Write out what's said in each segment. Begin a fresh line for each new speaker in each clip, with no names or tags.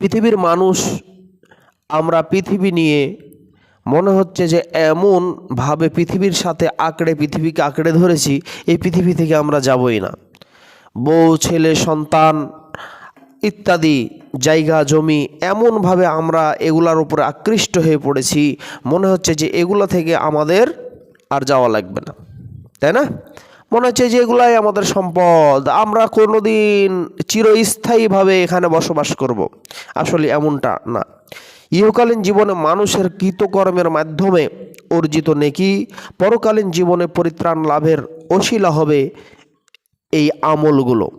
পৃথিবীর মানুষ, আমরা পৃথিবী নিয়ে মনে হচ্ছে যে এমনভাবে পৃথিবীর সাথে আঁকড়ে, পৃথিবীকে আঁকড়ে ধরেছি, এই পৃথিবী থেকে আমরা যাবই না। বউ, ছেলে, সন্তান ইত্যাদি জায়গা, জমি এমনভাবে আমরা এগুলার উপরে আকৃষ্ট হয়ে পড়েছি, মনে হচ্ছে যে এগুলো থেকে আমাদের আর যাওয়া লাগবে না। তাই না? মনে হচ্ছে যে এগুলাই আমাদের সম্পদ। আমরা কোনোদিন চিরস্থায়ীভাবে এখানে বসবাস করব। আসলে এমনটা না। ইহকালীন জীবনে মানুষের কৃতকর্মের মাধ্যমে অর্জিত নেকি, পরকালীন জীবনে পরিত্রাণ লাভের অশিলা হবে এই আমলগুলো।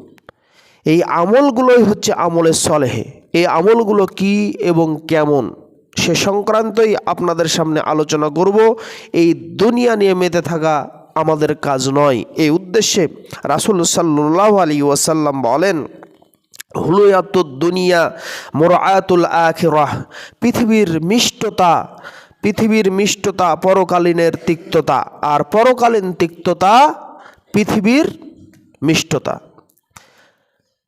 এই আমলগুলোই হচ্ছে আমলের সলেহে। এই আমলগুলো কি এবং কেমন, সে সংক্রান্তই আপনাদের সামনে আলোচনা করব। এই দুনিয়া নিয়ে মেতে থাকা আমাদের কাজ নয়। এই উদ্দেশ্যে রাসুল সাল্লাহ আলী ওয়াসাল্লাম বলেন, হুলুয়াতুদ দুনিয়া মোরায়াতুল আখিরাহ পৃথিবীর মিষ্টতা পৃথিবীর মিষ্টতা পরকালীনের তিক্ততা, আর পরকালীন তিক্ততা পৃথিবীর মিষ্টতা।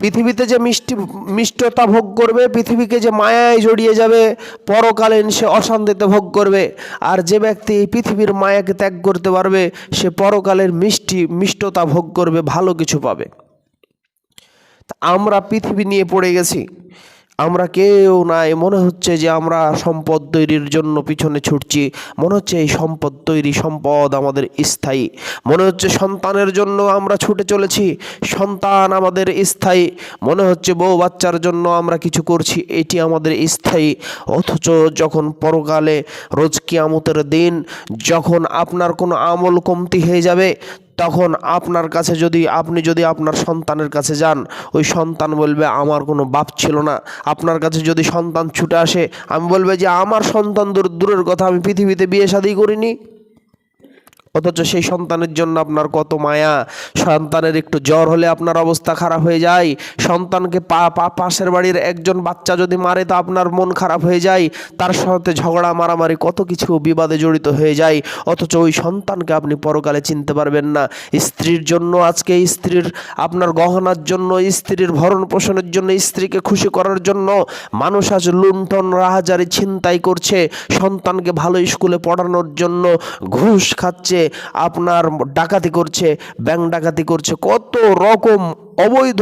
পৃথিবীতে যে মিষ্টি, মিষ্টতা ভোগ করবে, পৃথিবীকে যে মায়ায় জড়িয়ে যাবে, পরকালীন সে অশান্তিতে ভোগ করবে, আর যে ব্যক্তি এই পৃথিবীর মায়াকে ত্যাগ করতে পারবে, সে পরকালের মিষ্টি, মিষ্টতা ভোগ করবে, ভালো কিছু পাবে। আমরা পৃথিবী নিয়ে পড়ে গেছি। আমরা কেউ নাই মনে হচ্ছে যে আমরা সম্পদ তৈরির জন্য পিছনে ছুটছি। মনে হচ্ছে এই সম্পদ তৈরি সম্পদ আমাদের স্থায়ী। মনে হচ্ছে সন্তানের জন্য আমরা ছুটে চলেছি, সন্তান আমাদের স্থায়ী। মনে হচ্ছে বউ বাচ্চার জন্য আমরা কিছু করছি, এটি আমাদের স্থায়ী। অথচ যখন পরকালে রোজ কিয়ামতের দিন, যখন আপনার কোনো আমল কমতি হয়ে যাবে তখন আপনার কাছে যদি, আপনি যদি আপনার সন্তানের কাছে যান, ওই সন্তান বলবে, আমার কোনো বাপ ছিল না। আপনার কাছে যদি সন্তান ছুটে আসে, আমি বলবে যে, আমার সন্তান দূর, দূরের কথা আমি পৃথিবীতে বিয়ে শাদি করিনি। অথচ সেই সন্তানের জন্য আপনার কত মায়া। সন্তানের একটু জ্বর হলে আপনার অবস্থা খারাপ হয়ে যায়। সন্তানকে পা পা, পাশের বাড়ির একজন বাচ্চা যদি মারে তা আপনার মন খারাপ হয়ে যায়। তার সাথে ঝগড়া, মারামারি কত কিছু বিবাদে জড়িত হয়ে যায়। অথচ ওই সন্তানকে আপনি পরকালে চিনতে পারবেন না। স্ত্রীর জন্য আজকে স্ত্রীর আপনার গহনার জন্য, স্ত্রীর ভরণ পোষণের জন্য, স্ত্রীকে খুশি করার জন্য মানুষ আজ লুণ্ঠন, রাহাজারি, ছিনতাই করছে। সন্তানকে ভালো স্কুলে পড়ানোর জন্য ঘুষ খাচ্ছে। আপনার ডাকাতি করছে, ব্যাংক ডাকাতি করছে, কত রকম অবৈধ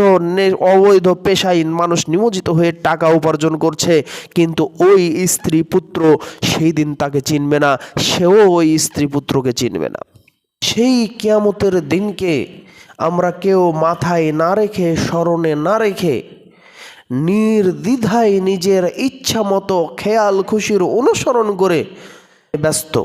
অবৈধ পেশায় মানুষ নিয়োজিত হয়ে টাকা উপার্জন করছে, কিন্তু ওই স্ত্রী পুত্র সেই দিন তাকে চিনবে না, সেও ওই স্ত্রী পুত্রকে চিনবে না। সেই কিয়ামতের দিনকে আমরা কেউ মাথায় না রেখে, স্মরণে না রেখে, নির্দ্বিধায় নিজের ইচ্ছা মতো খেয়াল খুশির অনুসরণ করে ব্যস্ত।